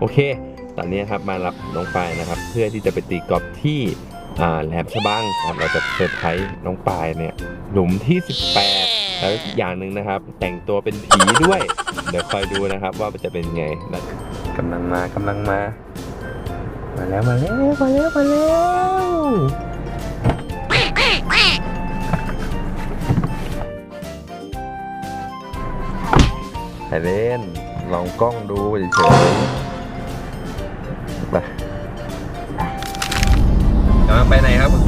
โอเค ตอนนี้ครับมารับน้องปายนะครับ เพื่อที่จะไปตีกอล์ฟที่แหลมฉบังครับเราจะเซอร์ไพรส์น้องปายเนี่ยหลุมที่ 18 แล้วอีกอย่างหนึ่งนะครับ แต่งตัวเป็นผีด้วย เดี๋ยวคอยดูนะครับว่าจะเป็นไงกำลังมากำลังมา มาแล้วมาแล้วมาแล้วมาแล้วไอเล่นลองกล้องดูเฉย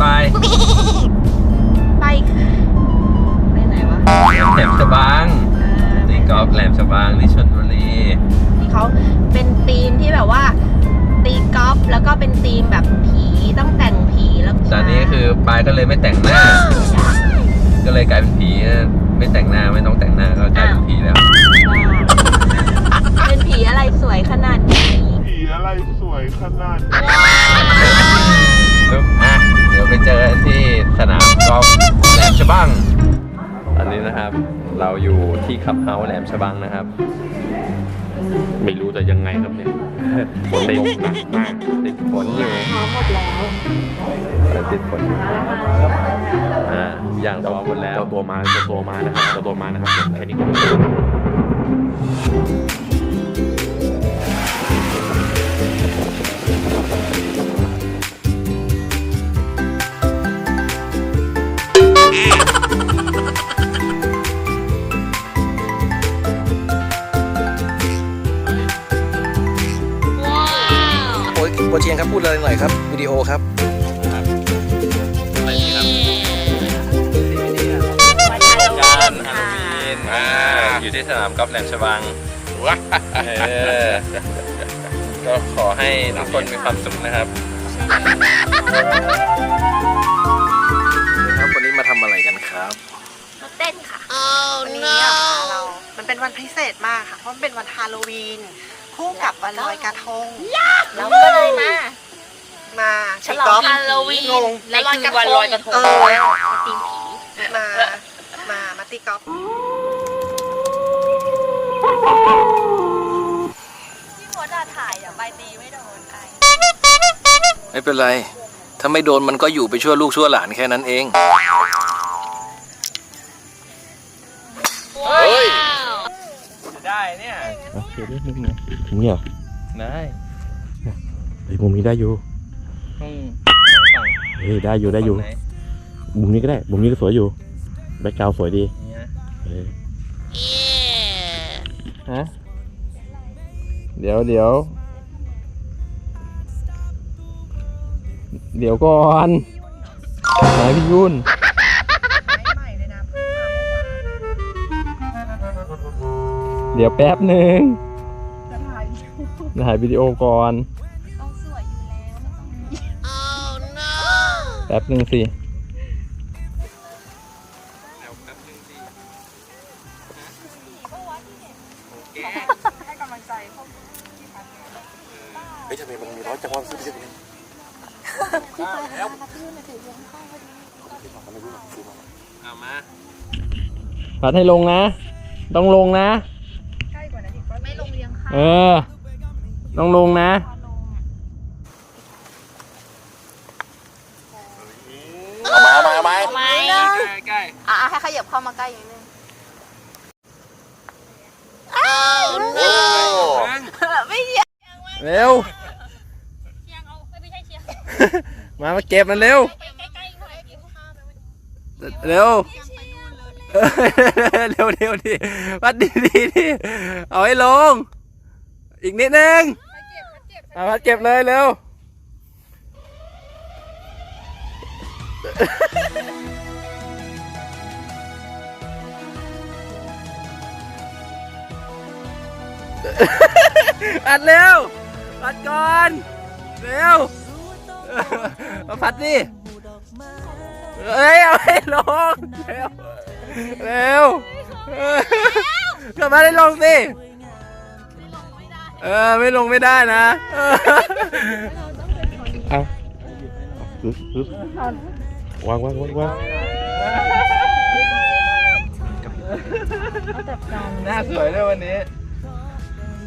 บคุณปายไปไปไหนวะแหลมฉบังตีกอล์ฟแหลมฉบังที่ชลบุรีที่เขาเป็นธีมที่แบบว่า ตีกอล์ฟแล้วก็เป็นธีมแบบผีต้องแต่งผีแล้วตอนนี้คือปายก็เลยไม่แต่งหน้า ก็เลยกลายเป็นผีไม่แต่งหน้าไม่ต้องแต่งหน้าก็กลายเป็นผีแล้วว่าเป็นผีอะไรสวยขนาดนี้ ผีอะไรสวยขนาดนี้ครับอะ สนามกอล์ฟแหลมฉบังตอนนี้นะครับ เราอยู่ที่ขับเฮาส์แหลมฉบังนะครับ ไม่รู้จะยังไงครับเนี่ยฝนตกหนักมากติดฝนอยู่พร้อมหมดแล้วติดฝนอยู่อ่าอย่างพร้อมหมดแล้วเจ้าตัวมาเจ้าตัวมานะครับเจ้าตัวมานะครับแค่นี้ก็ พูดอะไรหน่อยครับวิดีโอครับอะไรนี่ครับการฮาโลวีนอ่าอยู่ที่สนามกอล์ฟแหลมฉบังเออก็ขอให้ทุกคนมีความสุขนะครับครับวันนี้มาทำอะไรกันครับมาเต้นค่ะวันนี้อะค่ะเรา มันเป็นวันพิเศษมากค่ะ เพราะมันเป็นวันฮาโลวีน คู่กับวันลอยกระทง เราก็เลยมา มา ฉลองตีกอล์ฟฮาโลวีนงงและลอยกระทงลอยกระทงเออตีผีมา มา มาตีกอล์ฟพี่มดอะถ่ายอะใบตีไม่โดนไอไม่เป็นไร ถ้าไม่โดนมันก็อยู่ไปชั่วลูกชั่วหลานแค่นั้นเองได้เนี่ยเดี๋ยวนิดนึงนะเนี่ยได้ไอ้มุมนี้ได้อยู่ อืมเฮ้ยได้อยู่ได้อยู่ ฝั่งหนมุมนี้ก็ได้ มุมนี้ก็สวยอยู่ แบ็คกราวด์สวยดีเนี่ย เออฮะเดี๋ยวเดี๋ยว เดี๋ยวก่อนไหนพี่ยุ่นใหม่เลยนะเพิ่งมาเมื่อวานเดี๋ยวแป๊บหนึ่งจะถ่ายถ่ายวิดีโอก่อน ป๊บหนึ่งสิให้กำลังใจพวกเฮ้ยทำไมมันมีร้อยจังหวะซื้อไปซื้อเอามาพัดให้ลงนะ ต้องลงนะ ใกล้กว่านั้นอีกว่าไม่ลงเรียงค่ะเออ ต้องลงนะ เอามาเอามา เอามาไม่ใกล้อะให้ขยับเข้ามาใกล้นิดนึงโอ้ไม่เชียร์เร็ว เชียร์เอาไม่ใช่เชียร์มามาเก็บมันเร็ว ใกล้ๆหน่อยเก็บภาพไปเร็วเออเร็วเร็วดิวัดดีดีดิเอาให้ลง อีกนิดนึงเอาพัดเก็บเลยเร็ว อัดเร็ว อัดก่อน เร็วเอาพัดดิเอ้ยเอาให้ลง เร็ว เร็วเออกลับมาได้ลงสิ เออ ไม่ลงไม่ได้นะเออเอาปึ๊บปึ๊บวางวางวางวางหน้าสวยด้วยวันนี้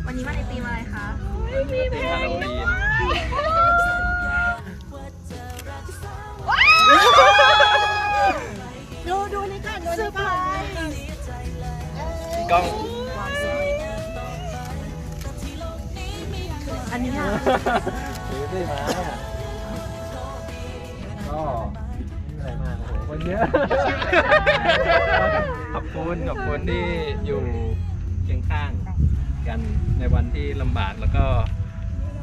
วันนี้มาในตีมอะไรคะเธีมฮาโลวีนดูดูนี่ก่อนดูนี่ก่อนกล้อง อันนี้อะถือได้มาก็ไม่มีอะไรมากโอ้โหคนเยอะ ขอบคุณ ขอบคุณที่อยู่เคียงข้าง กันในวันที่ลำบากแล้วก็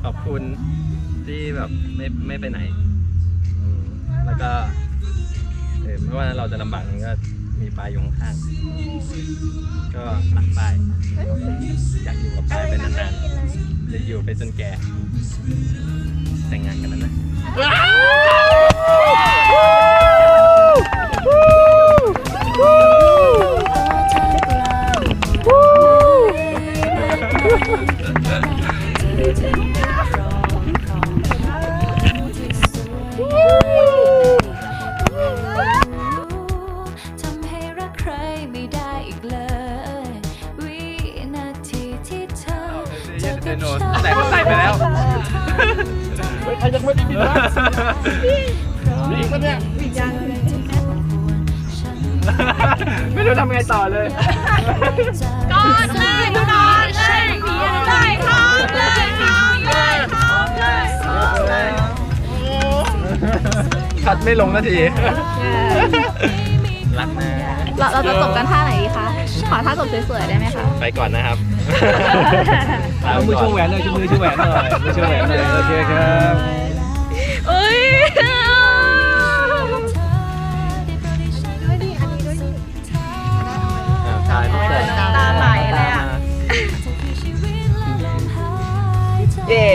ขอบคุณที่แบบไม่ไม่ไปไหน แล้วก็เออไม่ว่าเราจะลำบากมันก็มีปลายอยู่ข้างๆก็รักปลายอยากอยู่กับปลายไปนานๆจะอยู่ไปจนแก่ แต่งงานกันแล้วนะ ม่ได้บินนะมีอีกปะเนี่ยไม่รู้ทำไงต่อเลยกอดเลยกอดเลยได้ทองเลยทองเลยทองเลยคัดไม่ลงนาทีรักนะเราเราจะจบกันท่าไหนดีคะ ขอท่าจบสวยๆได้ไหมคะ ไปก่อนนะครับเอามือชูแหวนหน่อยชูมือชูแหวนหน่อยมือชูแหวนหน่อยโอเคครับ เอ้ยถ่ายรูปเสร็จตาไหลเลยอะ เย้